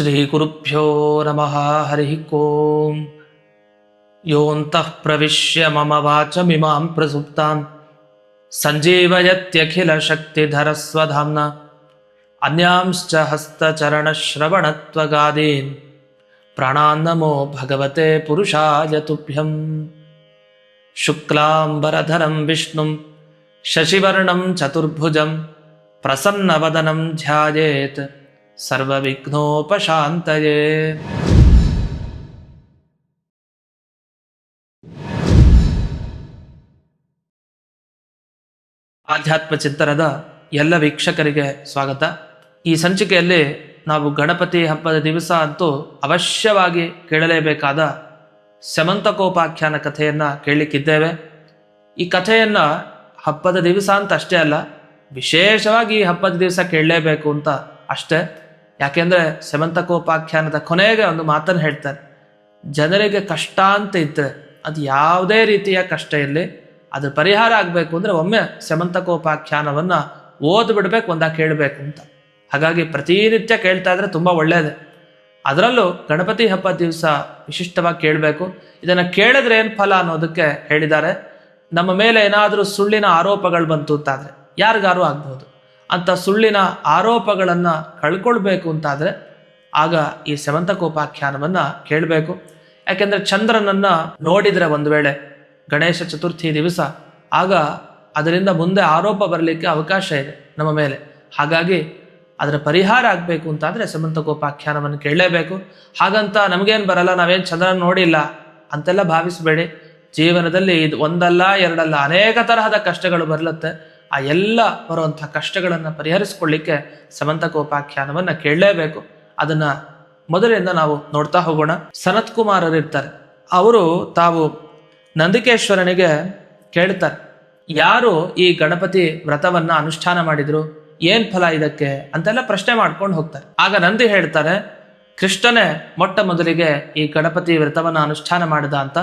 श्रीगुरुभ्यो नमः हरिः ओम् योऽन्तः प्रविश्य मम वाचमिमां प्रसुप्तां। सञ्जीवयत्यखिलशक्तिधरस्वधाम्ना। अन्यांश्च हस्तचरणश्रवणत्वगादीन्। प्राणान्नमो भगवते पुरुषाय तुभ्यम् शुक्लाम्बरधरं विष्णुं शशिवर्णं चतुर्भुजं प्रसन्नवदनं ध्यायेत् ಸರ್ವವಿಘ್ನೋಪಶಾಂತಯೇ. ಆಧ್ಯಾತ್ಮ ಚಿಂತನದ ಎಲ್ಲ ವೀಕ್ಷಕರಿಗೆ ಸ್ವಾಗತ. ಈ ಸಂಚಿಕೆಯಲ್ಲಿ ನಾವು ಗಣಪತಿ ಹಬ್ಬದ ದಿವಸ ಅಂತೂ ಅವಶ್ಯವಾಗಿ ಕೇಳಲೇಬೇಕಾದ ಸಮಂತಕೋಪಾಖ್ಯಾನ ಕಥೆಯನ್ನು ಕೇಳಲಿಕ್ಕಿದ್ದೇವೆ. ಈ ಕಥೆಯನ್ನು ಹಬ್ಬದ ದಿವಸ ಅಂತ ಅಷ್ಟೇ ಅಲ್ಲ, ವಿಶೇಷವಾಗಿ ಈ ಹಬ್ಬದ ದಿವಸ ಕೇಳಲೇಬೇಕು ಅಂತ ಅಷ್ಟೇ. ಯಾಕೆಂದರೆ ಸಮಂತಕೋಪಾಖ್ಯಾನದ ಕೊನೆಗೆ ಒಂದು ಮಾತನ್ನು ಹೇಳ್ತಾರೆ, ಜನರಿಗೆ ಕಷ್ಟ ಅಂತ ಇದ್ದರೆ ಅದು ಯಾವುದೇ ರೀತಿಯ ಕಷ್ಟ ಇರಲಿ, ಅದು ಪರಿಹಾರ ಆಗಬೇಕು ಅಂದರೆ ಒಮ್ಮೆ ಸಮಂತಕೋಪಾಖ್ಯಾನವನ್ನು ಓದ್ಬಿಡ್ಬೇಕು ಒಂದ ಕೇಳಬೇಕು ಅಂತ. ಹಾಗಾಗಿ ಪ್ರತಿನಿತ್ಯ ಕೇಳ್ತಾ ಇದ್ರೆ ತುಂಬ ಒಳ್ಳೆಯದೇ ಅದರಲ್ಲೂ ಗಣಪತಿ ಹಬ್ಬ ದಿವಸ ವಿಶಿಷ್ಟವಾಗಿ ಕೇಳಬೇಕು. ಇದನ್ನು ಕೇಳಿದ್ರೆ ಏನು ಫಲ ಅನ್ನೋದಕ್ಕೆ ಹೇಳಿದ್ದಾರೆ. ನಮ್ಮ ಮೇಲೆ ಏನಾದರೂ ಸುಳ್ಳಿನ ಆರೋಪಗಳು ಬಂತು ಅಂತಾದರೆ ಯಾರಿಗಾರು ಆಗ್ಬೋದು. ಅಂತ ಸುಳ್ಳಿನ ಆರೋಪಗಳನ್ನು ಕಳ್ಕೊಳ್ಬೇಕು ಅಂತಾದರೆ ಆಗ ಈ ಸೆವಂತಕೋಪಾಖ್ಯಾನವನ್ನು ಕೇಳಬೇಕು. ಯಾಕೆಂದರೆ ಚಂದ್ರನನ್ನು ನೋಡಿದರೆ ಒಂದು ವೇಳೆ ಗಣೇಶ ಚತುರ್ಥಿ ದಿವಸ, ಆಗ ಅದರಿಂದ ಮುಂದೆ ಆರೋಪ ಬರಲಿಕ್ಕೆ ಅವಕಾಶ ಇದೆ ನಮ್ಮ ಮೇಲೆ. ಹಾಗಾಗಿ ಅದರ ಪರಿಹಾರ ಆಗಬೇಕು ಅಂತಾದರೆ ಸಮಂತಕೋಪಾಖ್ಯಾನವನ್ನು ಕೇಳಲೇಬೇಕು. ಹಾಗಂತ ನಮಗೇನು ಬರಲ್ಲ, ನಾವೇನು ಚಂದ್ರನ ನೋಡಿಲ್ಲ ಅಂತೆಲ್ಲ ಭಾವಿಸಬೇಡಿ. ಜೀವನದಲ್ಲಿ ಇದು ಒಂದಲ್ಲ, ಎರಡಲ್ಲ, ಅನೇಕ ತರಹದ ಕಷ್ಟಗಳು ಬರಲತ್ತೆ. ಆ ಎಲ್ಲ ಬರುವಂಥ ಕಷ್ಟಗಳನ್ನು ಪರಿಹರಿಸ್ಕೊಳ್ಳಿಕ್ಕೆ ಸಮಂತಕೋಪಾಖ್ಯಾನವನ್ನು ಕೇಳಲೇಬೇಕು. ಅದನ್ನು ಮೊದಲಿಂದ ನಾವು ನೋಡ್ತಾ ಹೋಗೋಣ. ಸನತ್ ಕುಮಾರರು ಇರ್ತಾರೆ. ಅವರು ತಾವು ನಂದಿಕೇಶ್ವರನಿಗೆ ಕೇಳ್ತಾರೆ, ಯಾರು ಈ ಗಣಪತಿ ವ್ರತವನ್ನ ಅನುಷ್ಠಾನ ಮಾಡಿದ್ರು? ಏನು ಫಲ ಇದಕ್ಕೆ? ಅಂತೆಲ್ಲ ಪ್ರಶ್ನೆ ಮಾಡ್ಕೊಂಡು ಹೋಗ್ತಾರೆ. ಆಗ ನಂದಿ ಹೇಳ್ತಾರೆ, ಕೃಷ್ಣನೇ ಮೊಟ್ಟ ಮೊದಲಿಗೆ ಈ ಗಣಪತಿ ವ್ರತವನ್ನ ಅನುಷ್ಠಾನ ಮಾಡಿದ ಅಂತ.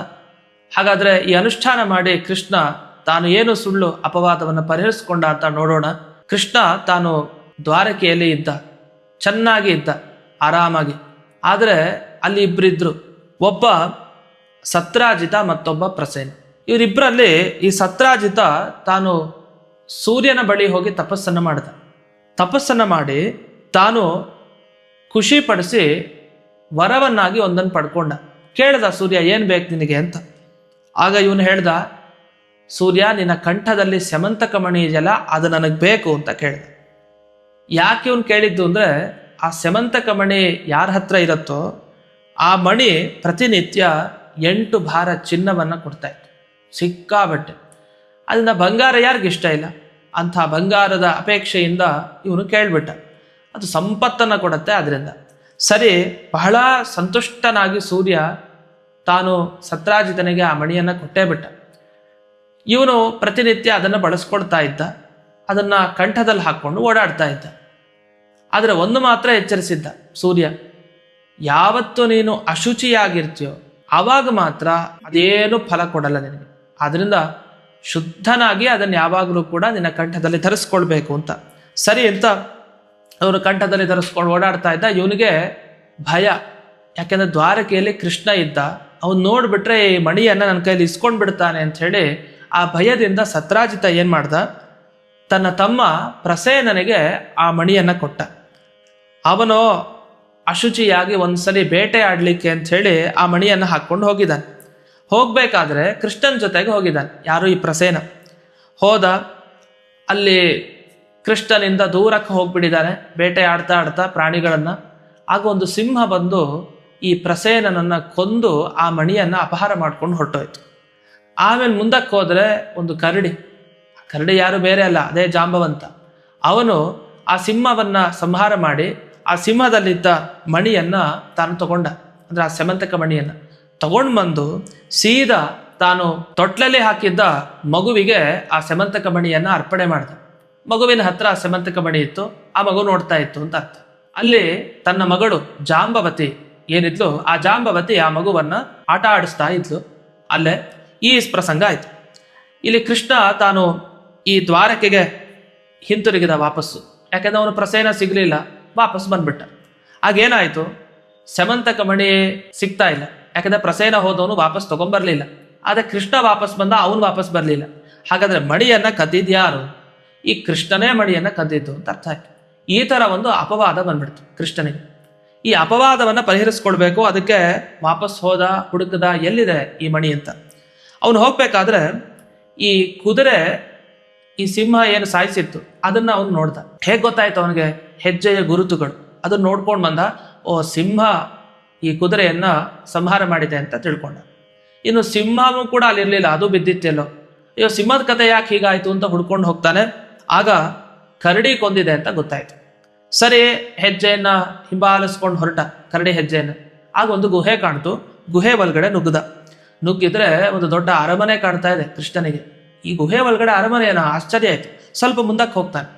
ಹಾಗಾದ್ರೆ ಈ ಅನುಷ್ಠಾನ ಮಾಡಿ ಕೃಷ್ಣ ತಾನು ಏನು ಸುಳ್ಳು ಅಪವಾದವನ್ನು ಪರಿಹರಿಸಿಕೊಂಡ ಅಂತ ನೋಡೋಣ. ಕೃಷ್ಣ ತಾನು ದ್ವಾರಕೆಯಲ್ಲಿ ಇದ್ದ, ಚೆನ್ನಾಗಿ ಇದ್ದ, ಆರಾಮಾಗಿ. ಆದರೆ ಅಲ್ಲಿ ಇಬ್ಬರಿದ್ದರು ಒಬ್ಬ ಸತ್ರಾಜಿತ ಮತ್ತೊಬ್ಬ ಪ್ರಸೇನ್. ಇವರಿಬ್ಬರಲ್ಲಿ ಈ ಸತ್ರಾಜಿತ ತಾನು ಸೂರ್ಯನ ಬಳಿ ಹೋಗಿ ತಪಸ್ಸನ್ನು ಮಾಡಿದ. ತಪಸ್ಸನ್ನು ಮಾಡಿ ತಾನು ಖುಷಿಪಡಿಸಿ ವರವನ್ನಾಗಿ ಒಂದನ್ನು ಪಡ್ಕೊಂಡ. ಕೇಳ್ದ ಸೂರ್ಯ, ಏನು ಬೇಕು ನಿನಗೆ? ಅಂತ. ಆಗ ಇವನು ಹೇಳ್ದ ಸೂರ್ಯ, ನಿನ್ನ ಕಂಠದಲ್ಲಿ ಸೆಮಂತಕ ಮಣಿ ಇದೆಯಲ್ಲ ಅದು ನನಗೆ ಬೇಕು ಅಂತ ಕೇಳಿದ. ಯಾಕೆ ಇವನು ಕೇಳಿದ್ದು ಅಂದರೆ, ಆ ಸೆಮಂತಕ ಮಣಿ ಯಾರ ಹತ್ರ ಇರುತ್ತೋ, ಆ ಮಣಿ ಪ್ರತಿನಿತ್ಯ ಎಂಟು ಭಾರ ಚಿನ್ನವನ್ನು ಕೊಡ್ತಾ ಇತ್ತು. ಸಿಕ್ಕಾಬಟ್ಟೆ. ಅದರಿಂದ ಬಂಗಾರ ಯಾರಿಗಿಷ್ಟ ಇಷ್ಟ ಇಲ್ಲ? ಅಂಥ ಬಂಗಾರದ ಅಪೇಕ್ಷೆಯಿಂದ ಇವನು ಕೇಳಿಬಿಟ್ಟ. ಅದು ಸಂಪತ್ತನ್ನು ಕೊಡುತ್ತೆ ಅದರಿಂದ ಸರಿ, ಬಹಳ ಸಂತುಷ್ಟನಾಗಿ ಸೂರ್ಯ ತಾನು ಸತ್ರಾಜಿತನಿಗೆ ಆ ಮಣಿಯನ್ನು ಕೊಟ್ಟೇ ಬಿಟ್ಟ. ಇವನು ಪ್ರತಿನಿತ್ಯ ಅದನ್ನು ಬಳಸ್ಕೊಳ್ತಾ ಇದ್ದ. ಅದನ್ನು ಕಂಠದಲ್ಲಿ ಹಾಕ್ಕೊಂಡು ಓಡಾಡ್ತಾ ಇದ್ದ. ಆದರೆ ಒಂದು ಮಾತ್ರ ಎಚ್ಚರಿಸಿದ್ದ. ಸೂರ್ಯ, ಯಾವತ್ತು ನೀನು ಅಶುಚಿಯಾಗಿರ್ತೀಯೋ ಆವಾಗ ಮಾತ್ರ ಅದೇನು ಫಲ ಕೊಡಲ್ಲ ನಿನಗೆ. ಆದ್ದರಿಂದ ಶುದ್ಧನಾಗಿ ಅದನ್ನು ಯಾವಾಗಲೂ ಕೂಡ ನಿನ್ನ ಕಂಠದಲ್ಲಿ ಧರಿಸ್ಕೊಳ್ಬೇಕು ಅಂತ. ಸರಿ ಅಂತ ಅವನು ಕಂಠದಲ್ಲಿ ಧರಿಸ್ಕೊಂಡು ಓಡಾಡ್ತಾ ಇದ್ದ. ಇವನಿಗೆ ಭಯ. ಯಾಕೆಂದರೆ ದ್ವಾರಕೆಯಲ್ಲಿ ಕೃಷ್ಣ ಇದ್ದ. ಅವನು ನೋಡಿಬಿಟ್ರೆ ಈ ಮಣಿಯನ್ನು ನನ್ನ ಕೈಯಲ್ಲಿ ಇಸ್ಕೊಂಡು ಬಿಡ್ತಾನೆ ಅಂತ ಹೇಳಿ ಆ ಭಯದಿಂದ ಸತ್ರಾಜಿತ ಏನು ಮಾಡ್ದ? ತನ್ನ ತಮ್ಮ ಪ್ರಸೇನನಿಗೆ ಆ ಮಣಿಯನ್ನು ಕೊಟ್ಟ. ಅವನು ಅಶುಚಿಯಾಗಿ ಒಂದ್ಸಲಿ ಬೇಟೆ ಆಡ್ಲಿಕ್ಕೆ ಅಂತ ಹೇಳಿ ಆ ಮಣಿಯನ್ನು ಹಾಕ್ಕೊಂಡು ಹೋಗಿದ್ದಾನೆ. ಹೋಗಬೇಕಾದ್ರೆ ಕೃಷ್ಣನ ಜೊತೆಗೆ ಹೋಗಿದ್ದಾನೆ, ಯಾರು ಈ ಪ್ರಸೇನ. ಹೋದ, ಅಲ್ಲಿ ಕೃಷ್ಣನಿಂದ ದೂರಕ್ಕೆ ಹೋಗ್ಬಿಟ್ಟಿದ್ದಾನೆ ಬೇಟೆ ಆಡ್ತಾ ಆಡ್ತಾ ಪ್ರಾಣಿಗಳನ್ನ. ಆಗ ಒಂದು ಸಿಂಹ ಬಂದು ಈ ಪ್ರಸೇನನನ್ನ ಕೊಂದು ಆ ಮಣಿಯನ್ನ ಅಪಹಾರ ಮಾಡ್ಕೊಂಡು ಹೊರಟೋಯ್ತು. ಆಮೇಲೆ ಮುಂದಕ್ಕೆ ಹೋದರೆ ಒಂದು ಕರಡಿ. ಕರಡಿ ಯಾರು ಬೇರೆ ಅಲ್ಲ, ಅದೇ ಜಾಂಬವಂತ. ಅವನು ಆ ಸಿಂಹವನ್ನು ಸಂಹಾರ ಮಾಡಿ ಆ ಸಿಂಹದಲ್ಲಿದ್ದ ಮಣಿಯನ್ನು ತಾನು ತಗೊಂಡ. ಅಂದ್ರೆ ಆ ಸೆಮಂತಕ ಮಣಿಯನ್ನು. ತಗೊಂಡು ಬಂದು ಸೀದಾ ತಾನು ತೊಟ್ಲಲ್ಲಿ ಹಾಕಿದ್ದ ಮಗುವಿಗೆ ಆ ಸೆಮಂತಕ ಮಣಿಯನ್ನು ಅರ್ಪಣೆ ಮಾಡಿದ. ಮಗುವಿನ ಹತ್ರ ಆ ಸೆಮಂತಕ ಮಣಿ ಇತ್ತು, ಆ ಮಗು ನೋಡ್ತಾ ಇತ್ತು ಅಂತ ಅರ್ಥ. ಅಲ್ಲಿ ತನ್ನ ಮಗಳು ಜಾಂಬವತಿ ಏನಿದ್ಲು, ಆ ಜಾಂಬವತಿ ಆ ಮಗುವನ್ನ ಆಟ ಆಡಿಸ್ತಾ ಇದ್ಲು. ಅಲ್ಲೇ ಈ ಪ್ರಸಂಗ ಆಯ್ತು. ಇಲ್ಲಿ ಕೃಷ್ಣ ತಾನು ಈ ದ್ವಾರಕೆಗೆ ಹಿಂತಿರುಗಿದ ವಾಪಸ್ಸು. ಯಾಕೆಂದ್ರೆ ಅವನು ಪ್ರಸೇನ ಸಿಗಲಿಲ್ಲ ವಾಪಸ್ ಬಂದ್ಬಿಟ್ಟ. ಆಗೇನಾಯಿತು ಸಮಂತಕ ಮಣಿ ಸಿಗ್ತಾ ಇಲ್ಲ. ಯಾಕಂದ್ರೆ ಪ್ರಸೇನ ಹೋದವನು ವಾಪಸ್ ತಗೊಂಬರ್ಲಿಲ್ಲ. ಆದ್ರೆ ಕೃಷ್ಣ ವಾಪಸ್ ಬಂದ, ಅವನು ವಾಪಸ್ ಬರಲಿಲ್ಲ. ಹಾಗಾದ್ರೆ ಮಣಿಯನ್ನು ಕದ್ದಿದ್ಯಾರು ಈ ಕೃಷ್ಣನೇ ಮಣಿಯನ್ನು ಕದ್ದಿದ್ದು ಅಂತ ಅರ್ಥ ಆಯ್ತು. ಈ ತರ ಒಂದು ಅಪವಾದ ಬಂದ್ಬಿಡ್ತು ಕೃಷ್ಣನಿಗೆ. ಈ ಅಪವಾದವನ್ನ ಪರಿಹರಿಸ್ಕೊಳ್ಬೇಕು, ಅದಕ್ಕೆ ವಾಪಸ್ ಹೋದ ಹುಡುಕದ ಎಲ್ಲಿದೆ ಈ ಮಣಿ ಅಂತ? ಅವನು ಹೋಗ್ಬೇಕಾದ್ರೆ ಈ ಕುದುರೆ, ಈ ಸಿಂಹ ಏನು ಸಾಯಿಸಿತ್ತು, ಅದನ್ನ ಅವನು ನೋಡ್ದ. ಹೇಗೆ ಗೊತ್ತಾಯ್ತು ಅವನಿಗೆ? ಹೆಜ್ಜೆಯ ಗುರುತುಗಳು. ಅದನ್ನ ನೋಡ್ಕೊಂಡು ಬಂದ, ಓ, ಸಿಂಹ ಈ ಕುದುರೆಯನ್ನ ಸಂಹಾರ ಮಾಡಿದೆ ಅಂತ ತಿಳ್ಕೊಂಡ. ಇನ್ನು ಸಿಂಹವೂ ಕೂಡ ಅಲ್ಲಿರಲಿಲ್ಲ, ಅದು ಬಿದ್ದಿತ್ತೆಲ್ಲೋ. ಅಯ್ಯೋ, ಸಿಂಹದ ಕತೆ ಯಾಕೆ ಹೀಗಾಯಿತು ಅಂತ ಹುಡ್ಕೊಂಡು ಹೋಗ್ತಾನೆ. ಆಗ ಕರಡಿ ಕೊಂದಿದೆ ಅಂತ ಗೊತ್ತಾಯ್ತು. ಸರಿ, ಹೆಜ್ಜೆಯನ್ನ ಹಿಂಬಾಲಿಸ್ಕೊಂಡು ಹೊರಟ ಕರಡಿ ಹೆಜ್ಜೆಯನ್ನು. ಆಗ ಒಂದು ಗುಹೆ ಕಾಣ್ತು, ಗುಹೆ ಒಳಗಡೆ ನುಗ್ಗದ ನುಗ್ಗಿದ್ರೆ ಒಂದು ದೊಡ್ಡ ಅರಮನೆ ಕಾಣ್ತಾ ಇದೆ ಕೃಷ್ಣನಿಗೆ. ಈ ಗುಹೆ ಒಳಗಡೆ ಅರಮನೆ ಏನೋ ಆಶ್ಚರ್ಯ ಆಯ್ತು. ಸ್ವಲ್ಪ ಮುಂದಕ್ಕೆ ಹೋಗ್ತಾನೆ.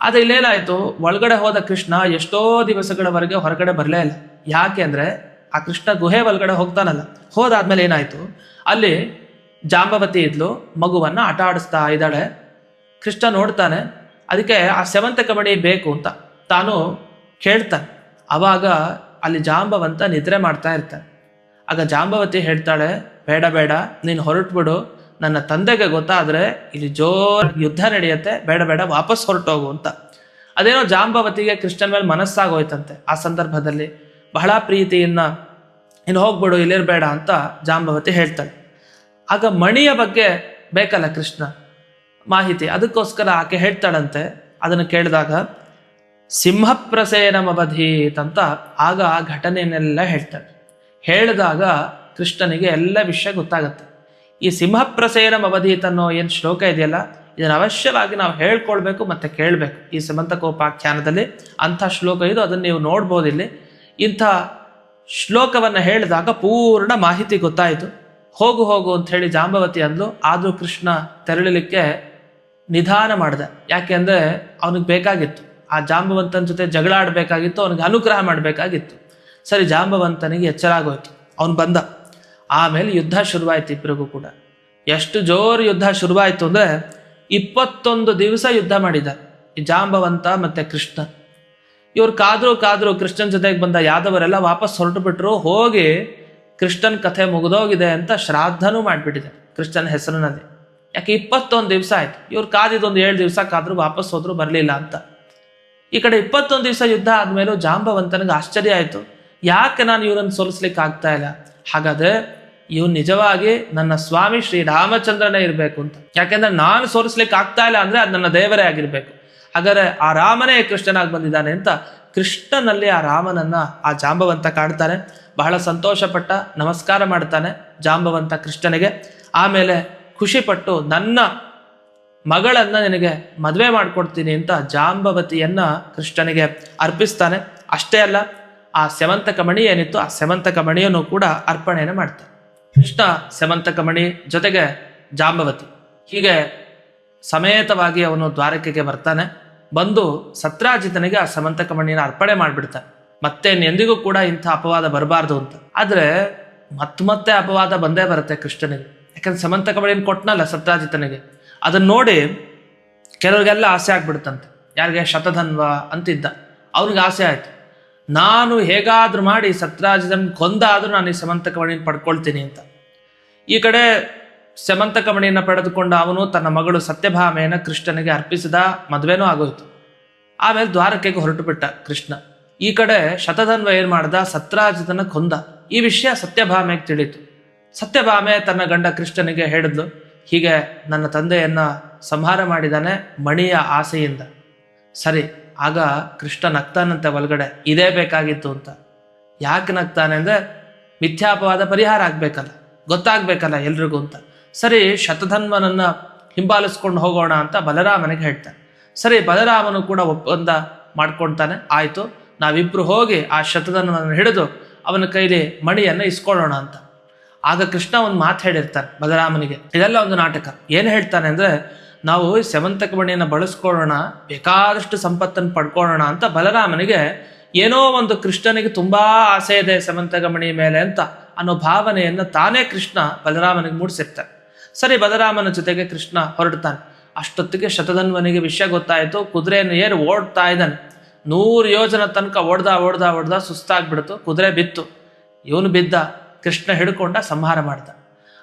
ಆದ್ರೆ ಇಲ್ಲೇನಾಯ್ತು? ಒಳಗಡೆ ಹೋದ ಕೃಷ್ಣ ಎಷ್ಟೋ ದಿವಸಗಳವರೆಗೆ ಹೊರಗಡೆ ಬರಲೇ ಇಲ್ಲ. ಯಾಕೆ ಅಂದ್ರೆ ಆ ಕೃಷ್ಣ ಗುಹೆ ಒಳಗಡೆ ಹೋಗ್ತಾನಲ್ಲ. ಹೋದಾದ್ಮೇಲೆ ಏನಾಯ್ತು? ಅಲ್ಲಿ ಜಾಂಬವತಿ ಇದ್ಲು, ಮಗುವನ್ನ ಆಟ ಆಡಿಸ್ತಾ ಇದ್ದಾಳೆ. ಕೃಷ್ಣ ನೋಡ್ತಾನೆ. ಅದಕ್ಕೆ ಆ ಸೆವಂತ ಕಮಣಿ ಬೇಕು ಅಂತ ತಾನು ಕೇಳ್ತಾನೆ. ಅವಾಗ ಅಲ್ಲಿ ಜಾಂಬವಂತ ನಿದ್ರೆ ಮಾಡ್ತಾ ಇರ್ತಾನೆ. ಆಗ ಜಾಂಬವತಿ ಹೇಳ್ತಾಳೆ, ಬೇಡ ಬೇಡ, ನೀನು ಹೊರಟ್ಬಿಡು. ನನ್ನ ತಂದೆಗೆ ಗೊತ್ತಾದ್ರೆ ಇಲ್ಲಿ ಜೋರ್ ಯುದ್ಧ ನಡೆಯುತ್ತೆ. ಬೇಡ ಬೇಡ, ವಾಪಸ್ ಹೊರಟೋಗು ಅಂತ. ಅದೇನೋ ಜಾಂಬವತಿಗೆ ಕೃಷ್ಣನ್ ಮೇಲೆ ಮನಸ್ಸಾಗೋಯ್ತಂತೆ ಆ ಸಂದರ್ಭದಲ್ಲಿ. ಬಹಳ ಪ್ರೀತಿಯನ್ನ ಇನ್ನು ಹೋಗ್ಬಿಡು, ಇಲ್ಲಿರಬೇಡ ಅಂತ ಜಾಂಬವತಿ ಹೇಳ್ತಾಳೆ. ಆಗ ಮಣಿಯ ಬಗ್ಗೆ ಬೇಕಲ್ಲ ಕೃಷ್ಣ? ಮಾಹಿತಿ. ಅದಕ್ಕೋಸ್ಕರ ಆಕೆ ಹೇಳ್ತಾಳಂತೆ, ಅದನ್ನು ಕೇಳಿದಾಗ ಸಿಂಹಪ್ರಸೇನಮವಧೀತ್ ಅಂತ ಆಗ ಆ ಘಟನೆಯನ್ನೆಲ್ಲ ಹೇಳ್ತಾಳೆ. ಹೇಳಿದಾಗ ಕೃಷ್ಣನಿಗೆ ಎಲ್ಲ ವಿಷಯ ಗೊತ್ತಾಗುತ್ತೆ. ಈ ಸಿಂಹಪ್ರಸೇನಂ ಅವಧೀತ್ ಅನ್ನೋ ಏನು ಶ್ಲೋಕ ಇದೆಯಲ್ಲ, ಇದನ್ನು ಅವಶ್ಯವಾಗಿ ನಾವು ಹೇಳ್ಕೊಳ್ಬೇಕು ಮತ್ತು ಕೇಳಬೇಕು. ಈ ಸಮಂತಕೋಪಾಖ್ಯಾನದಲ್ಲಿ ಅಂಥ ಶ್ಲೋಕ ಇದು, ಅದನ್ನು ನೀವು ನೋಡ್ಬೋದು ಇಲ್ಲಿ. ಇಂಥ ಶ್ಲೋಕವನ್ನು ಹೇಳಿದಾಗ ಪೂರ್ಣ ಮಾಹಿತಿ ಗೊತ್ತಾಯಿತು. ಹೋಗು ಹೋಗು ಅಂತ ಹೇಳಿ ಜಾಂಬವತಿ ಅಂದ್ಲು, ಆದರೂ ಕೃಷ್ಣ ತೆರಳಲಿಕ್ಕೆ ನಿಧಾನ ಮಾಡಿದೆ. ಯಾಕೆ ಅಂದರೆ ಅವನಿಗೆ ಬೇಕಾಗಿತ್ತು. ಆ ಜಾಂಬವಂತನ ಜೊತೆ ಜಗಳ ಆಡಬೇಕಾಗಿತ್ತು ಅವನಿಗೆ ಅನುಗ್ರಹ ಮಾಡಬೇಕಾಗಿತ್ತು. ಸರಿ ಜಾಂಬವಂತನಿಗೆ ಎಚ್ಚರ ಆಗೋಯ್ತು. ಅವನು ಬಂದ. ಆಮೇಲೆ ಯುದ್ಧ ಶುರುವಾಯಿತು ಇಬ್ಬರಿಗೂ ಕೂಡ. ಎಷ್ಟು ಜೋರು ಯುದ್ಧ ಶುರುವಾಯಿತು ಅಂದ್ರೆ ಇಪ್ಪತ್ತೊಂದು ದಿವಸ ಯುದ್ಧ ಮಾಡಿದ. ಈ ಜಾಂಬವಂತ ಮತ್ತೆ ಕೃಷ್ಣ. ಇವ್ರು ಕಾದ್ರು ಕಾದ್ರು ಕೃಷ್ಣನ್ ಜೊತೆಗೆ ಬಂದ ಯಾದವರೆಲ್ಲ ವಾಪಸ್ ಹೊರಟು ಬಿಟ್ರು, ಹೋಗಿ ಕೃಷ್ಣನ್ ಕಥೆ ಮುಗಿದೋಗಿದೆ ಅಂತ ಶ್ರಾದ್ದನೂ ಮಾಡಿಬಿಟ್ಟಿದೆ ಕೃಷ್ಣನ ಹೆಸರಿನಲ್ಲಿ. ಯಾಕೆ ಇಪ್ಪತ್ತೊಂದು ದಿವಸ ಆಯ್ತು? ಇವ್ರು ಕಾದಿದೊಂದು ಏಳು ದಿವಸ ಕಾದ್ರು ವಾಪಸ್ ಹೋದ್ರು ಬರಲಿಲ್ಲ ಅಂತ. ಈ ಕಡೆ ಇಪ್ಪತ್ತೊಂದು ದಿವಸ ಯುದ್ಧ ಆದ್ಮೇಲೂ ಜಾಂಬವಂತನಿಗೆ ಆಶ್ಚರ್ಯ ಆಯ್ತು. ಯಾಕೆ ನಾನು ಇವರನ್ನು ಸೋಲಿಸ್ಲಿಕ್ಕೆ ಆಗ್ತಾ ಇಲ್ಲ? ಹಾಗಾದ್ರೆ ಇವ್ನು ನಿಜವಾಗಿ ನನ್ನ ಸ್ವಾಮಿ ಶ್ರೀ ರಾಮಚಂದ್ರನೇ ಇರಬೇಕು ಅಂತ. ಯಾಕೆಂದ್ರೆ ನಾನು ಸೋಲಿಸ್ಲಿಕ್ಕೆ ಆಗ್ತಾ ಇಲ್ಲ ಅಂದ್ರೆ ಅದು ನನ್ನ ದೇವರೇ ಆಗಿರ್ಬೇಕು. ಹಾಗಾದ್ರೆ ಆ ರಾಮನೇ ಕೃಷ್ಣನಾಗಿ ಬಂದಿದ್ದಾನೆ ಅಂತ ಕೃಷ್ಣನಲ್ಲಿ ಆ ರಾಮನನ್ನ ಆ ಜಾಂಬವಂತ ಕಾಡ್ತಾನೆ ಬಹಳ ಸಂತೋಷಪಟ್ಟ ನಮಸ್ಕಾರ ಮಾಡ್ತಾನೆ ಜಾಂಬವಂತ ಕೃಷ್ಣನಿಗೆ. ಆಮೇಲೆ ಖುಷಿಪಟ್ಟು ನನ್ನ ಮಗಳನ್ನ ನಿನಗೆ ಮದುವೆ ಮಾಡ್ಕೊಡ್ತೀನಿ ಅಂತ ಜಾಂಬವತಿಯನ್ನ ಕೃಷ್ಣನಿಗೆ ಅರ್ಪಿಸ್ತಾನೆ. ಅಷ್ಟೇ ಅಲ್ಲ ಆ ಸೆವಂತಕ ಮಣಿ ಏನಿತ್ತು ಆ ಸೆವಂತಕ ಮಣಿಯನ್ನು ಕೂಡ ಅರ್ಪಣೆಯನ್ನು ಮಾಡ್ತಾರೆ. ಕೃಷ್ಣ ಸೆವಂತಕ ಮಣಿ ಜೊತೆಗೆ ಜಾಂಬವತಿ. ಹೀಗೆ ಸಮೇತವಾಗಿ ಅವನು ದ್ವಾರಕೆಗೆ ಬರ್ತಾನೆ. ಬಂದು ಸತ್ರಾಜಿತನಿಗೆ ಆ ಸಮಂತಕ ಮಣಿಯನ್ನು ಅರ್ಪಣೆ ಮಾಡಿಬಿಡ್ತಾನೆ. ಮತ್ತೆ ಎಂದಿಗೂ ಕೂಡ ಇಂಥ ಅಪವಾದ ಬರಬಾರ್ದು ಅಂತ. ಆದರೆ ಮತ್ತೆ ಮತ್ತೆ ಅಪವಾದ ಬಂದೇ ಬರುತ್ತೆ ಕೃಷ್ಣನಿಗೆ. ಯಾಕಂದ್ರೆ ಸಮಂತಕ ಕೊಟ್ನಲ್ಲ ಸತ್ರಾಜಿತನಿಗೆ. ಅದನ್ನ ನೋಡಿ ಕೆಲವರಿಗೆಲ್ಲ ಆಸೆ ಆಗ್ಬಿಡುತ್ತಂತೆ ಯಾರಿಗೆ ಶತಧನ್ವ ಅಂತಿದ್ದ. ಅವ್ನಿಗೆ ಆಸೆ ಆಯ್ತು. ನಾನು ಹೇಗಾದರೂ ಮಾಡಿ ಸತ್ರಾಜಿತನ್ ಕೊಂದಾದರೂ ನಾನು ಈ ಸಮಂತಕಮಣಿಯನ್ನು ಪಡ್ಕೊಳ್ತೀನಿ ಅಂತ. ಈ ಕಡೆ ಸಮಂತಕಮಣಿಯನ್ನು ಪಡೆದುಕೊಂಡ ಅವನು ತನ್ನ ಮಗಳು ಸತ್ಯಭಾಮೆಯನ್ನು ಕೃಷ್ಣನಿಗೆ ಅರ್ಪಿಸಿದ ಮದುವೆನೂ ಆಗೋಯ್ತು. ಆಮೇಲೆ ದ್ವಾರಕೆಗೆ ಹೊರಟು ಬಿಟ್ಟ ಕೃಷ್ಣ. ಈ ಕಡೆ ಶತಧನ್ವ ಏನು ಮಾಡ್ದ? ಸತ್ರಾಜಿತನ ಕೊಂದ. ಈ ವಿಷಯ ಸತ್ಯಭಾಮೆಗೆ ತಿಳಿತು. ಸತ್ಯಭಾಮೆ ತನ್ನ ಗಂಡ ಕೃಷ್ಣನಿಗೆ ಹೇಳಿದ್ಲು, ಹೀಗೆ ನನ್ನ ತಂದೆಯನ್ನ ಸಂಹಾರ ಮಾಡಿದಾನೆ ಮಣಿಯ ಆಸೆಯಿಂದ. ಸರಿ ಆಗ ಕೃಷ್ಣ ನಗ್ತಾನಂತೆ ಒಳಗಡೆ, ಇದೇ ಬೇಕಾಗಿತ್ತು ಅಂತ. ಯಾಕೆ ನಗ್ತಾನೆ ಅಂದರೆ, ಮಿಥ್ಯಾಪವಾದ ಪರಿಹಾರ ಆಗ್ಬೇಕಲ್ಲ, ಗೊತ್ತಾಗ್ಬೇಕಲ್ಲ ಎಲ್ರಿಗೂ ಅಂತ. ಸರಿ ಶತಧನ್ವನನ್ನ ಹಿಂಬಾಲಿಸ್ಕೊಂಡು ಹೋಗೋಣ ಅಂತ ಬಲರಾಮನಿಗೆ ಹೇಳ್ತಾನೆ. ಸರಿ, ಬಲರಾಮನು ಕೂಡ ಒಪ್ಪಂದ ಮಾಡ್ಕೊಳ್ತಾನೆ. ಆಯಿತು ನಾವಿಬ್ಬರು ಹೋಗಿ ಆ ಶತಧನ್ವನನ್ನು ಹಿಡಿದು ಅವನ ಕೈಲಿ ಮಣಿಯನ್ನ ಇಸ್ಕೊಳ್ಳೋಣ ಅಂತ. ಆಗ ಕೃಷ್ಣ ಒಂದು ಮಾತು ಹೇಳಿರ್ತಾನೆ ಬಲರಾಮನಿಗೆ, ಇದೆಲ್ಲ ಒಂದು ನಾಟಕ. ಏನು ಹೇಳ್ತಾನೆ ಅಂದ್ರೆ ನಾವು ಸೆವಂತಕ ಮಣಿಯನ್ನು ಬಳಸ್ಕೊಳ್ಳೋಣ, ಬೇಕಾದಷ್ಟು ಸಂಪತ್ತನ್ನು ಪಡ್ಕೊಳ್ಳೋಣ ಅಂತ ಬಲರಾಮನಿಗೆ ಏನೋ ಒಂದು ಕೃಷ್ಣನಿಗೆ ತುಂಬಾ ಆಸೆ ಇದೆ ಸೆವಂತಕ ಮಣಿ ಮೇಲೆ ಅಂತ ಅನ್ನೋ ಭಾವನೆಯನ್ನು ತಾನೇ ಕೃಷ್ಣ ಬಲರಾಮನಿಗೆ ಮೂಡಿಸಿರ್ತಾನೆ ಸರಿ, ಬಲರಾಮನ ಜೊತೆಗೆ ಕೃಷ್ಣ ಹೊರಡ್ತಾನೆ. ಅಷ್ಟೊತ್ತಿಗೆ ಶತಧನ್ವನಿಗೆ ವಿಷಯ ಗೊತ್ತಾಯಿತು. ಕುದುರೆಯನ್ನು ಏರು ಓಡ್ತಾ ಇದ್ದಾನೆ. ನೂರು ಯೋಜನ ತನಕ ಓಡ್ದ ಓಡ್ದ ಓಡ್ದ ಸುಸ್ತಾಗ್ಬಿಡ್ತು. ಕುದುರೆ ಬಿತ್ತು. ಇವನು ಬಿದ್ದ. ಕೃಷ್ಣ ಹಿಡ್ಕೊಂಡ ಸಂಹಾರ ಮಾಡ್ದ.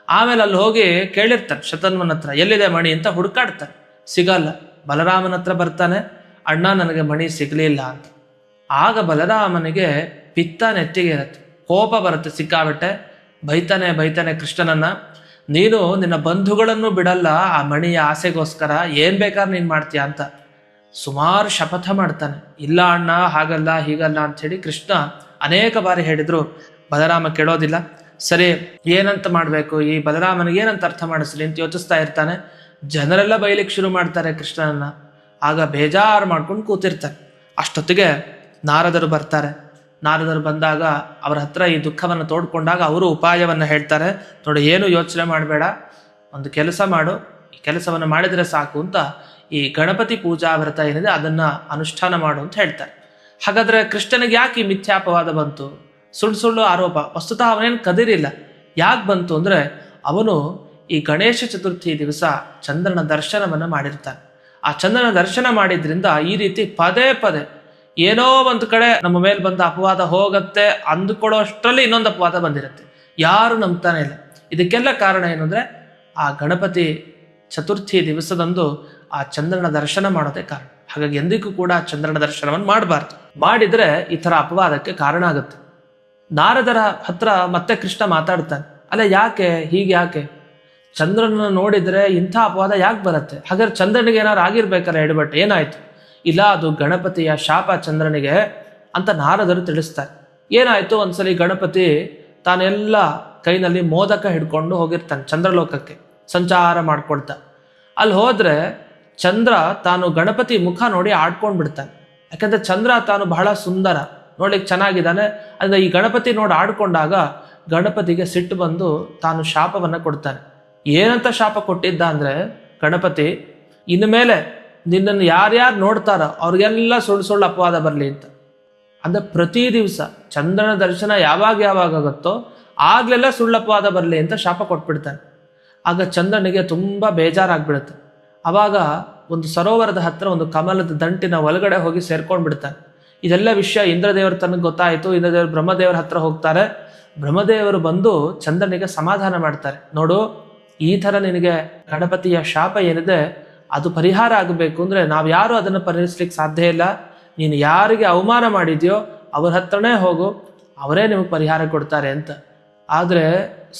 ಆಮೇಲೆ ಅಲ್ಲಿ ಹೋಗಿ ಕೇಳಿರ್ತಾರೆ, ಶತನ್ಮನ ಹತ್ರ, ಎಲ್ಲಿದೆ ಮಣಿ? ಅಂತ ಹುಡುಕಾಡ್ತಾರೆ. ಸಿಗಲ್ಲ. ಬಲರಾಮನ ಹತ್ರ ಬರ್ತಾನೆ. ಅಣ್ಣ, ನನಗೆ ಮಣಿ ಸಿಗಲಿಲ್ಲ ಅಂತ. ಆಗ ಬಲರಾಮನಿಗೆ ಪಿತ್ತ ನೆತ್ತಿಗೆ ಇರುತ್ತೆ. ಕೋಪ ಬರುತ್ತೆ ಸಿಕ್ಕಾಬಿಟ್ಟೆ ಬೈತಾನೆ ಬೈತಾನೆ, ಕೃಷ್ಣನನ್ನ, ನೀನು ನಿನ್ನ ಬಂಧುಗಳನ್ನು ಬಿಡಲ್ಲ. ಆ ಮಣಿಯ ಆಸೆಗೋಸ್ಕರ ಏನ್ ಬೇಕಾದ್ರೆ ನೀನು ಮಾಡ್ತೀಯ ಅಂತ. ಸುಮಾರು ಶಪಥ ಮಾಡ್ತಾನೆ. ಇಲ್ಲ ಅಣ್ಣ, ಹಾಗಲ್ಲ, ಹೀಗಲ್ಲ ಅಂತ ಹೇಳಿ ಕೃಷ್ಣ ಅನೇಕ ಬಾರಿ ಹೇಳಿದ್ರು. ಬಲರಾಮ ಕೇಳೋದಿಲ್ಲ. ಸರಿ, ಏನಂತ ಮಾಡಬೇಕು? ಈ ಬಲರಾಮನಿಗೆ ಏನಂತ ಅರ್ಥ ಮಾಡಿಸ್ಲಿ ಅಂತ ಯೋಚಿಸ್ತಾ ಇರ್ತಾನೆ. ಜನರೆಲ್ಲ ಬೈಲಿಕ್ಕೆ ಶುರು ಮಾಡ್ತಾರೆ ಕೃಷ್ಣನನ್ನ. ಆಗ ಬೇಜಾರು ಮಾಡ್ಕೊಂಡು ಕೂತಿರ್ತಾರೆ. ಅಷ್ಟೊತ್ತಿಗೆ ನಾರದರು ಬರ್ತಾರೆ. ನಾರದರು ಬಂದಾಗ ಅವರ ಹತ್ರ ಈ ದುಃಖವನ್ನು ತೋಡ್ಕೊಂಡಾಗ ಅವರು ಉಪಾಯವನ್ನು ಹೇಳ್ತಾರೆ. ನೋಡಿ, ಏನು ಯೋಚನೆ ಮಾಡಬೇಡ. ಒಂದು ಕೆಲಸ ಮಾಡು. ಈ ಕೆಲಸವನ್ನು ಮಾಡಿದರೆ ಸಾಕು ಅಂತ ಈ ಗಣಪತಿ ಪೂಜಾ ವ್ರತ ಏನಿದೆ ಅದನ್ನ ಅನುಷ್ಠಾನ ಮಾಡು ಅಂತ ಹೇಳ್ತಾರೆ. ಹಾಗಾದ್ರೆ ಕೃಷ್ಣನಿಗೆ ಯಾಕೆ ಮಿಥ್ಯಾಪವಾದ ಬಂತು? ಸುಳ್ಳು ಸುಳ್ಳು ಆರೋಪ. ವಸ್ತುತಃ ಅವನೇನು ಕದಿರಿಲ್ಲ. ಯಾಕೆ ಬಂತು ಅಂದರೆ ಅವನು ಈ ಗಣೇಶ ಚತುರ್ಥಿ ದಿವಸ ಚಂದ್ರನ ದರ್ಶನವನ್ನು ಮಾಡಿರ್ತಾನೆ. ಆ ಚಂದ್ರನ ದರ್ಶನ ಮಾಡಿದ್ರಿಂದ ಈ ರೀತಿ ಪದೇ ಪದೇ ಏನೋ ಒಂದು ಕಡೆ ನಮ್ಮ ಮೇಲೆ ಬಂದ ಅಪವಾದ ಹೋಗತ್ತೆ ಅಂದುಕೊಳ್ಳೋ ಅಷ್ಟರಲ್ಲಿ ಇನ್ನೊಂದು ಅಪವಾದ ಬಂದಿರುತ್ತೆ. ಯಾರು ನಂಬ್ತಾನೆ ಇಲ್ಲ. ಇದಕ್ಕೆಲ್ಲ ಕಾರಣ ಏನಂದ್ರೆ ಆ ಗಣಪತಿ ಚತುರ್ಥಿ ದಿವಸದಂದು ಆ ಚಂದ್ರನ ದರ್ಶನ ಮಾಡೋದೇ ಕಾರಣ. ಹಾಗಾಗಿ ಎಂದಿಗೂ ಕೂಡ ಚಂದ್ರನ ದರ್ಶನವನ್ನು ಮಾಡಬಾರ್ದು. ಮಾಡಿದರೆ ಈ ಥರ ಅಪವಾದಕ್ಕೆ ಕಾರಣ ಆಗುತ್ತೆ. ನಾರದರ ಹತ್ರ ಮತ್ತೆ ಕೃಷ್ಣ ಮಾತಾಡ್ತಾನೆ. ಅಲ್ಲ, ಯಾಕೆ? ಹೀಗೆ ಯಾಕೆ? ಚಂದ್ರನ ನೋಡಿದ್ರೆ ಇಂಥ ಅಪವಾದ ಯಾಕೆ ಬರುತ್ತೆ? ಹಾಗಾದ್ರೆ ಚಂದ್ರನಿಗೆ ಏನಾರು ಆಗಿರ್ಬೇಕಾರೆ ಎಡಬಟ್ಟೆ ಏನಾಯ್ತು? ಇಲ್ಲ, ಅದು ಗಣಪತಿಯ ಶಾಪ ಚಂದ್ರನಿಗೆ ಅಂತ ನಾರದರು ತಿಳಿಸ್ತಾರೆ. ಏನಾಯ್ತು? ಒಂದ್ಸಲಿ ಗಣಪತಿ ತಾನೆಲ್ಲ ಕೈನಲ್ಲಿ ಮೋದಕ ಹಿಡ್ಕೊಂಡು ಹೋಗಿರ್ತಾನೆ ಚಂದ್ರಲೋಕಕ್ಕೆ, ಸಂಚಾರ ಮಾಡ್ಕೊಳ್ತಾ. ಅಲ್ಲಿ ಹೋದ್ರೆ ಚಂದ್ರ ತಾನು ಗಣಪತಿ ಮುಖ ನೋಡಿ ಆಡ್ಕೊಂಡು ಬಿಡ್ತಾನೆ ಯಾಕಂದ್ರೆ ಚಂದ್ರ ತಾನು ಬಹಳ ಸುಂದರ. ನೋಡ್ಲಿಕ್ಕೆ ಚೆನ್ನಾಗಿದ್ದಾನೆ. ಅಂದರೆ ಈ ಗಣಪತಿ ನೋಡಿ ಆಡ್ಕೊಂಡಾಗ ಗಣಪತಿಗೆ ಸಿಟ್ಟು ಬಂದು ತಾನು ಶಾಪವನ್ನು ಕೊಡ್ತಾನೆ. ಏನಂತ ಶಾಪ ಕೊಟ್ಟಿದ್ದ ಅಂದರೆ, ಗಣಪತಿ, ಇನ್ನು ಮೇಲೆ ನಿನ್ನನ್ನು ಯಾರ್ಯಾರು ನೋಡ್ತಾರೋ ಅವ್ರಿಗೆಲ್ಲ ಸುಳ್ಳು ಸುಳ್ಳು ಅಪವಾದ ಬರಲಿ ಅಂತ. ಅಂದರೆ ಪ್ರತಿ ದಿವಸ ಚಂದ್ರನ ದರ್ಶನ ಯಾವಾಗ ಯಾವಾಗ ಆಗುತ್ತೋ ಆಗ್ಲೆಲ್ಲ ಸುಳ್ಳು ಅಪವಾದ ಬರಲಿ ಅಂತ ಶಾಪ ಕೊಟ್ಬಿಡ್ತಾನೆ. ಆಗ ಚಂದ್ರನಿಗೆ ತುಂಬ ಬೇಜಾರಾಗ್ಬಿಡುತ್ತೆ. ಆವಾಗ ಒಂದು ಸರೋವರದ ಹತ್ರ ಒಂದು ಕಮಲದ ದಂಟಿನ ಒಳಗಡೆ ಹೋಗಿ ಸೇರ್ಕೊಂಡ್ ಬಿಡ್ತಾನೆ ಇದೆಲ್ಲ ವಿಷಯ ಇಂದ್ರದೇವರ ತನಗೆ ಗೊತ್ತಾಯಿತು. ಇಂದ್ರದೇವರು ಬ್ರಹ್ಮದೇವರ ಹತ್ರ ಹೋಗ್ತಾರೆ. ಬ್ರಹ್ಮದೇವರು ಬಂದು ಚಂದ್ರನಿಗೆ ಸಮಾಧಾನ ಮಾಡ್ತಾರೆ. ನೋಡು, ಈ ಥರ ನಿನಗೆ ಗಣಪತಿಯ ಶಾಪ ಏನಿದೆ, ಅದು ಪರಿಹಾರ ಆಗಬೇಕು ಅಂದರೆ ನಾವು ಯಾರು ಅದನ್ನು ಪರಿಹರಿಸ್ಲಿಕ್ಕೆ ಸಾಧ್ಯ ಇಲ್ಲ. ನೀನು ಯಾರಿಗೆ ಅವಮಾನ ಮಾಡಿದ್ಯೋ ಅವ್ರ ಹತ್ರನೇ ಹೋಗು, ಅವರೇ ನಿಮಗೆ ಪರಿಹಾರ ಕೊಡ್ತಾರೆ ಅಂತ. ಆದರೆ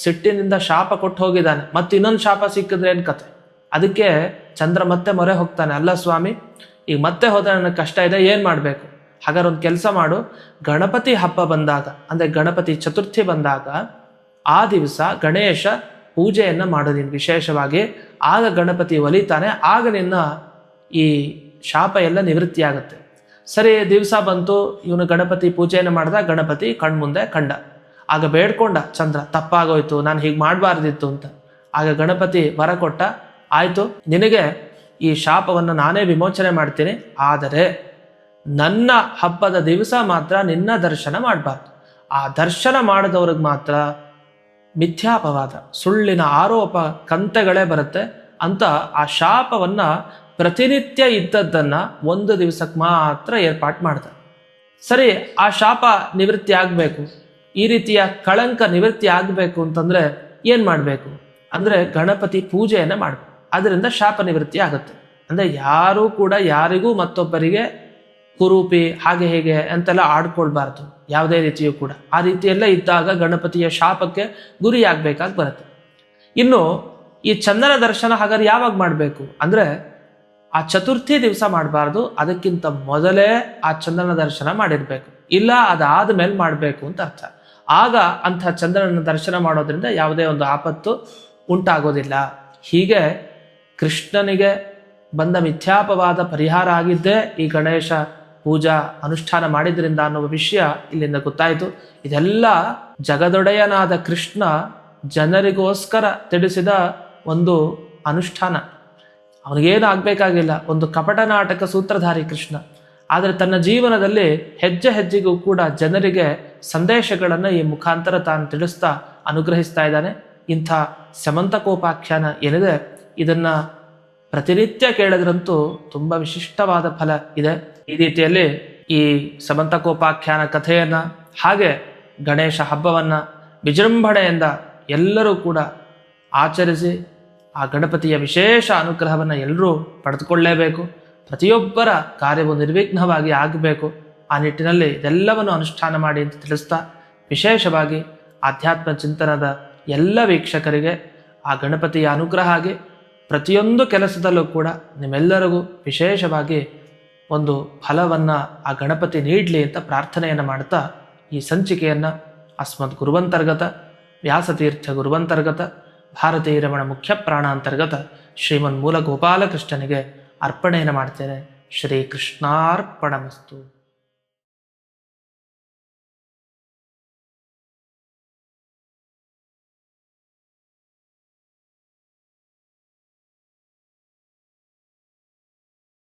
ಸಿಟ್ಟಿನಿಂದ ಶಾಪ ಕೊಟ್ಟು ಹೋಗಿದ್ದಾನೆ. ಮತ್ತೆ ಇನ್ನೊಂದು ಶಾಪ ಸಿಕ್ಕಿದ್ರೆ ಏನು ಕತೆ ಅದಕ್ಕೆ ಚಂದ್ರ ಮತ್ತೆ ಮೊರೆ ಹೋಗ್ತಾನೆ. ಅಲ್ಲ ಸ್ವಾಮಿ, ಈಗ ಮತ್ತೆ ಹೋದ ನನಗೆ ಕಷ್ಟ ಇದೆ, ಏನು ಮಾಡ್ಬೇಕು? ಹಾಗಾದ್ರೆ ಒಂದು ಕೆಲಸ ಮಾಡು. ಗಣಪತಿ ಹಬ್ಬ ಬಂದಾಗ, ಅಂದ್ರೆ ಗಣಪತಿ ಚತುರ್ಥಿ ಬಂದಾಗ, ಆ ದಿವಸ ಗಣೇಶ ಪೂಜೆಯನ್ನು ಮಾಡು ನೀನು ವಿಶೇಷವಾಗಿ. ಆಗ ಗಣಪತಿ ಒಲಿತಾನೆ. ಆಗ ನಿನ್ನ ಈ ಶಾಪ ಎಲ್ಲ ನಿವೃತ್ತಿ ಆಗುತ್ತೆ. ಸರಿ, ದಿವಸ ಬಂತು. ಇವನು ಗಣಪತಿ ಪೂಜೆಯನ್ನು ಮಾಡಿದ. ಗಣಪತಿ ಕಣ್ಮುಂದೆ ಕಂಡ. ಆಗ ಬೇಡ್ಕೊಂಡ, ಚಂದ್ರ, ತಪ್ಪಾಗೋಯ್ತು. ನಾನು ಹೀಗೆ ಮಾಡಬಾರ್ದಿತ್ತು ಅಂತ. ಆಗ ಗಣಪತಿ ವರ ಕೊಟ್ಟ. ಆಯ್ತು, ನಿನಗೆ ಈ ಶಾಪವನ್ನು ನಾನೇ ವಿಮೋಚನೆ ಮಾಡ್ತೀನಿ. ಆದರೆ ನನ್ನ ಹಬ್ಬದ ದಿವಸ ಮಾತ್ರ ನಿನ್ನ ದರ್ಶನ ಮಾಡಬಾರ್ದು. ಆ ದರ್ಶನ ಮಾಡಿದವ್ರಿಗೆ ಮಾತ್ರ ಮಿಥ್ಯಾಪವಾದ, ಸುಳ್ಳಿನ ಆರೋಪ ಕಂತೆಗಳೇ ಬರುತ್ತೆ. ಅಂತ ಆ ಶಾಪವನ್ನ ಪ್ರತಿನಿತ್ಯ ಇದ್ದದ್ದನ್ನ ಒಂದು ದಿವಸಕ್ಕೆ ಮಾತ್ರ ಏರ್ಪಾಟ್ ಮಾಡ್ತಾರೆ. ಸರಿ, ಆ ಶಾಪ ನಿವೃತ್ತಿ ಆಗಬೇಕು. ಈ ರೀತಿಯ ಕಳಂಕ ನಿವೃತ್ತಿ ಆಗಬೇಕು ಅಂತಂದ್ರೆ ಏನು ಮಾಡಬೇಕು? ಅಂದ್ರೆ ಗಣಪತಿ ಪೂಜೆಯನ್ನು ಮಾಡಬೇಕು. ಅದರಿಂದ ಶಾಪ ನಿವೃತ್ತಿ ಆಗುತ್ತೆ. ಅಂದ್ರೆ ಯಾರೂ ಕೂಡ ಯಾರಿಗೂ ಮತ್ತೊಬ್ಬರಿಗೆ ಕುರೂಪಿ ಹಾಗೆ ಹೇಗೆ ಅಂತೆಲ್ಲ ಆಡ್ಕೊಳ್ಬಾರ್ದು. ಯಾವುದೇ ರೀತಿಯೂ ಕೂಡ. ಆ ರೀತಿಯೆಲ್ಲ ಇದ್ದಾಗ ಗಣಪತಿಯ ಶಾಪಕ್ಕೆ ಗುರಿಯಾಗಬೇಕಾಗಿ ಬರುತ್ತೆ. ಇನ್ನು ಈ ಚಂದನ ದರ್ಶನ ಹಾಗಾದ್ರೆ ಯಾವಾಗ ಮಾಡಬೇಕು? ಅಂದ್ರೆ ಆ ಚತುರ್ಥಿ ದಿವಸ ಮಾಡಬಾರ್ದು. ಅದಕ್ಕಿಂತ ಮೊದಲೇ ಆ ಚಂದ್ರನ ದರ್ಶನ ಮಾಡಿರಬೇಕು. ಇಲ್ಲ ಅದಾದ ಮೇಲೆ ಮಾಡಬೇಕು ಅಂತ ಅರ್ಥ. ಆಗ ಅಂಥ ಚಂದ್ರನ ದರ್ಶನ ಮಾಡೋದ್ರಿಂದ ಯಾವುದೇ ಒಂದು ಆಪತ್ತು ಉಂಟಾಗೋದಿಲ್ಲ. ಹೀಗೆ ಕೃಷ್ಣನಿಗೆ ಬಂದ ಮಿಥ್ಯಾಪವಾದ ಪರಿಹಾರ ಆಗಿದ್ದೇ ಈ ಗಣೇಶ ಪೂಜಾ ಅನುಷ್ಠಾನ ಮಾಡಿದ್ರಿಂದ ಅನ್ನುವ ವಿಷಯ ಇಲ್ಲಿಂದ ಗೊತ್ತಾಯಿತು. ಇದೆಲ್ಲ ಜಗದೊಡೆಯನಾದ ಕೃಷ್ಣ ಜನರಿಗೋಸ್ಕರ ತಿಳಿಸಿದ ಒಂದು ಅನುಷ್ಠಾನ. ಅವನಿಗೇನು ಆಗಬೇಕಾಗಿಲ್ಲ. ಒಂದು ಕಪಟ ನಾಟಕ ಸೂತ್ರಧಾರಿ ಕೃಷ್ಣ. ಆದರೆ ತನ್ನ ಜೀವನದಲ್ಲಿ ಹೆಜ್ಜೆ ಹೆಜ್ಜೆಗೂ ಕೂಡ ಜನರಿಗೆ ಸಂದೇಶಗಳನ್ನು ಈ ಮುಖಾಂತರ ತಾನು ತಿಳಿಸ್ತಾ ಅನುಗ್ರಹಿಸ್ತಾ ಇದ್ದಾನೆ. ಇಂಥ ಸಮಂತಕೋಪಾಖ್ಯಾನ ಏನಿದೆ, ಇದನ್ನು ಪ್ರತಿನಿತ್ಯ ಕೇಳಿದ್ರಂತೂ ತುಂಬ ವಿಶಿಷ್ಟವಾದ ಫಲ ಇದೆ. ಈ ರೀತಿಯಲ್ಲಿ ಈ ಸಮಂತಕೋಪಾಖ್ಯಾನ ಕಥೆಯನ್ನು ಹಾಗೆ ಗಣೇಶ ಹಬ್ಬವನ್ನು ವಿಜೃಂಭಣೆಯಿಂದ ಎಲ್ಲರೂ ಕೂಡ ಆಚರಿಸಿ ಆ ಗಣಪತಿಯ ವಿಶೇಷ ಅನುಗ್ರಹವನ್ನು ಎಲ್ಲರೂ ಪಡೆದುಕೊಳ್ಳಲೇಬೇಕು ಪ್ರತಿಯೊಬ್ಬರ ಕಾರ್ಯವು ನಿರ್ವಿಘ್ನವಾಗಿ ಆಗಬೇಕು. ಆ ನಿಟ್ಟಿನಲ್ಲಿ ಇದೆಲ್ಲವನ್ನು ಅನುಷ್ಠಾನ ಮಾಡಿ ಅಂತ ತಿಳಿಸ್ತಾ ವಿಶೇಷವಾಗಿ ಆಧ್ಯಾತ್ಮ ಚಿಂತನದ ಎಲ್ಲ ವೀಕ್ಷಕರಿಗೆ ಆ ಗಣಪತಿಯ ಅನುಗ್ರಹ ಆಗಿ ಪ್ರತಿಯೊಂದು ಕೆಲಸದಲ್ಲೂ ಕೂಡ ನಿಮ್ಮೆಲ್ಲರಿಗೂ ವಿಶೇಷವಾಗಿ ಒಂದು ಫಲವನ್ನು ಆ ಗಣಪತಿ ನೀಡಲಿ ಅಂತ ಪ್ರಾರ್ಥನೆಯನ್ನು ಮಾಡ್ತಾ ಈ ಸಂಚಿಕೆಯನ್ನು ಅಸ್ಮದ್ ಗುರುವಂತರ್ಗತ, ವ್ಯಾಸತೀರ್ಥ ಗುರುವಂತರ್ಗತ ಭಾರತೀಯ ರಮಣ ಮುಖ್ಯ ಪ್ರಾಣಾಂತರ್ಗತ ಶ್ರೀಮನ್ ಮೂಲ ಗೋಪಾಲಕೃಷ್ಣನಿಗೆ ಅರ್ಪಣೆಯನ್ನು ಮಾಡ್ತೇನೆ. ಶ್ರೀ ಕೃಷ್ಣಾರ್ಪಣಮಸ್ತು